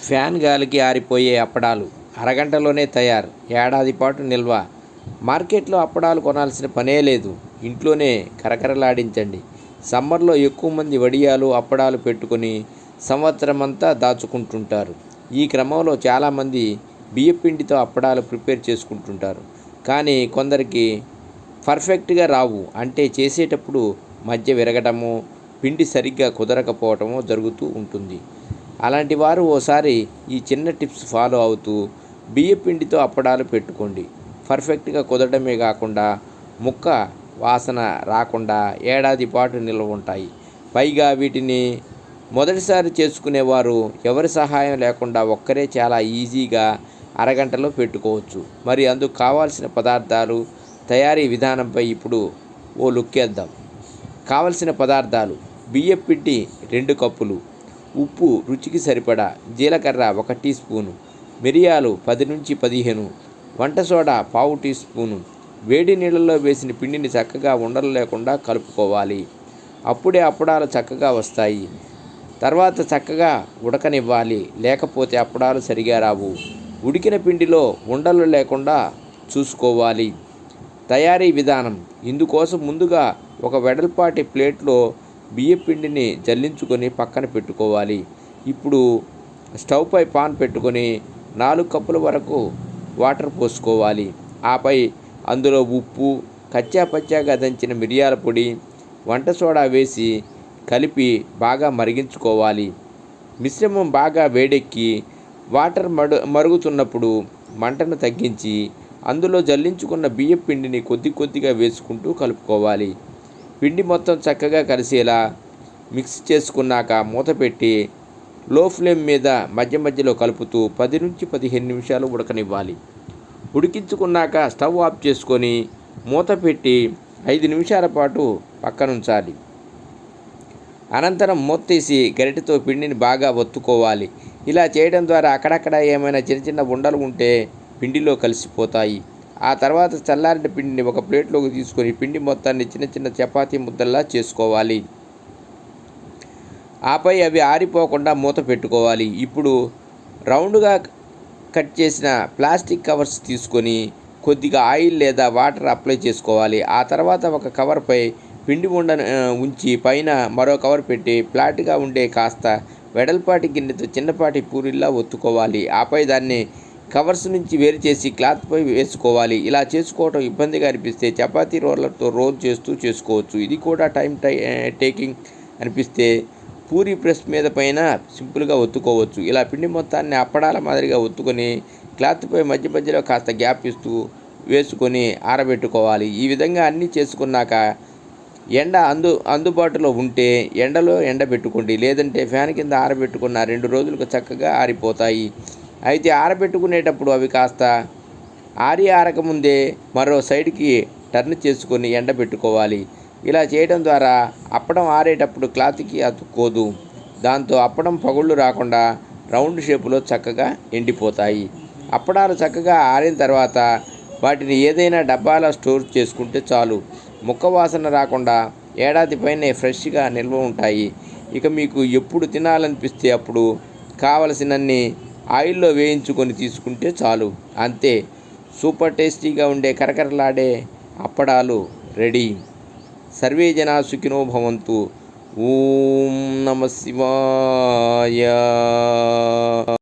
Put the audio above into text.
Fan గాలికి ఆరిపోయే అప్పడాలు. అరగంటలోనే తయారు. ఏడాది పాటు నిల్వ. మార్కెట్లో అప్పడాలు కొనాల్సిన పనే లేదు. ఇంట్లోనే కరకరలాడించండి. సమ్మర్లో ఎక్కువ మంది వడియాలు అప్పడాలు పెట్టుకొని సంవత్సరం అంతా దాచుకుంటుంటారు. ఈ క్రమంలో చాలామంది బియ్యపిండితో అప్పడాలు ప్రిపేర్ చేసుకుంటుంటారు. కానీ కొందరికి పర్ఫెక్ట్గా రావు. అంటే చేసేటప్పుడు మధ్య విరగటము పిండి సరిగ్గా కుదరకపోవటము జరుగుతూ ఉంటుంది. అలాంటి వారు ఓసారి ఈ చిన్న టిప్స్ ఫాలో అవుతూ బియ్య పిండితో అప్పడాలు పెట్టుకోండి. పర్ఫెక్ట్గా కుదరడమే కాకుండా ముక్క వాసన రాకుండా ఏడాది పాటు నిల్వ ఉంటాయి. పైగా వీటిని మొదటిసారి చేసుకునేవారు ఎవరి సహాయం లేకుండా ఒక్కరే చాలా ఈజీగా అరగంటలో పెట్టుకోవచ్చు. మరి అందుకు కావాల్సిన పదార్థాలు తయారీ విధానంపై ఇప్పుడు ఓ లుక్కేద్దాం. కావలసిన పదార్థాలు బియ్యం పిండి రెండు కప్పులు ఉప్పు రుచికి సరిపడా జీలకర్ర ఒక టీ స్పూను మిరియాలు పది నుంచి పదిహేను వంట సోడా పావు టీ స్పూను. వేడి నీళ్ళల్లో వేసిన పిండిని చక్కగా ఉండలు లేకుండా కలుపుకోవాలి. అప్పుడే అప్పడాలు చక్కగా వస్తాయి. తర్వాత చక్కగా ఉడకనివ్వాలి. లేకపోతే అప్పడాలు సరిగా రావు. ఉడికిన పిండిలో ఉండలు లేకుండా చూసుకోవాలి. తయారీ విధానం. ఇందుకోసం ముందుగా ఒక వెడల్పాటి ప్లేట్లో బియ్యం పిండిని జల్లించుకొని పక్కన పెట్టుకోవాలి. ఇప్పుడు స్టవ్ పై పాన్ పెట్టుకొని నాలుగు కప్పుల వరకు వాటర్ పోసుకోవాలి. ఆపై అందులో ఉప్పు కచ్చా పచ్చాగా దంచిన మిరియాల పొడి వంట సోడా వేసి కలిపి బాగా మరిగించుకోవాలి. మిశ్రమం బాగా వేడెక్కి వాటర్ మడు మరుగుతున్నప్పుడు మంటను తగ్గించి అందులో జల్లించుకున్న బియ్యం పిండిని కొద్ది కొద్దిగా వేసుకుంటూ కలుపుకోవాలి. పిండి మొత్తం చక్కగా కలిసేలా మిక్స్ చేసుకున్నాక మూత పెట్టి లో ఫ్లేమ్ మీద మధ్య మధ్యలో కలుపుతూ పది నుంచి పదిహేను నిమిషాలు ఉడకనివ్వాలి. ఉడికించుకున్నాక స్టవ్ ఆఫ్ చేసుకొని మూత పెట్టి ఐదు నిమిషాల పాటు పక్కనుంచాలి. అనంతరం మూత తీసి గరిటెతో పిండిని బాగా ఒత్తుకోవాలి. ఇలా చేయడం ద్వారా అక్కడక్కడ ఏమైనా చిన్న చిన్న ఉండలు ఉంటే పిండిలో కలిసిపోతాయి. ఆ తర్వాత చల్లారిన పిండిని ఒక ప్లేట్లోకి తీసుకొని పిండి మొత్తాన్ని చిన్న చిన్న చపాతీ ముద్దల్లా చేసుకోవాలి. ఆపై అవి ఆరిపోకుండా మూత పెట్టుకోవాలి. ఇప్పుడు రౌండ్గా కట్ చేసిన ప్లాస్టిక్ కవర్స్ తీసుకొని కొద్దిగా ఆయిల్ లేదా వాటర్ అప్లై చేసుకోవాలి. ఆ తర్వాత ఒక కవర్పై పిండి ఉండ ఉంచి పైన మరో కవర్ పెట్టి ఫ్లాట్గా ఉండే కాస్త వెడల్పాటి గిన్నెతో చిన్నపాటి పూరిల్లా ఒత్తుకోవాలి. ఆపై దాన్ని కవర్స్ నుంచి వేరు చేసి క్లాత్పై వేసుకోవాలి. ఇలా చేసుకోవడం ఇబ్బందిగా అనిపిస్తే చపాతీ రోలర్తో రోల్ చేస్తూ చేసుకోవచ్చు. ఇది కూడా టైం టై టేకింగ్ అనిపిస్తే పూరి ప్రెస్ మీద పైన సింపుల్గా ఒత్తుకోవచ్చు. ఇలా పిండి మొత్తాన్ని అప్పడాల మాదిరిగా ఒత్తుకొని క్లాత్పై మధ్య మధ్యలో కాస్త గ్యాప్ ఇస్తూ వేసుకొని ఆరబెట్టుకోవాలి. ఈ విధంగా అన్నీ చేసుకున్నాక ఎండ అందు అందుబాటులో ఉంటే ఎండలో ఎండబెట్టుకోండి. లేదంటే ఫ్యాన్ కింద ఆరబెట్టుకున్న రెండు రోజులకు చక్కగా ఆరిపోతాయి. అయితే ఆరబెట్టుకునేటప్పుడు అవి కాస్త ఆరి ఆరకముందే మరో సైడ్కి టర్న్ చేసుకొని ఎండబెట్టుకోవాలి. ఇలా చేయడం ద్వారా అప్పడం ఆరేటప్పుడు క్లాత్కి అతుక్కోదు దాంతో అప్పడం పగుళ్ళు రాకుండా రౌండ్ షేపులో చక్కగా ఎండిపోతాయి. అప్పడాలు చక్కగా ఆరిన తర్వాత వాటిని ఏదైనా డబ్బాలో స్టోర్ చేసుకుంటే చాలు. ముక్క వాసన రాకుండా ఏడాది పైనే ఫ్రెష్గా నిల్వ ఉంటాయి. ఇక మీకు ఎప్పుడు తినాలనిపిస్తే అప్పుడు కావలసినన్ని ఆయిల్లో వేయించుకొని తీసుకుంటే చాలు. అంతే. సూపర్ టేస్టీగా ఉండే కరకరలాడే అప్పడాలు రెడీ. సర్వే జనా సుఖినో భవంతు. ఓం నమ శివాయ.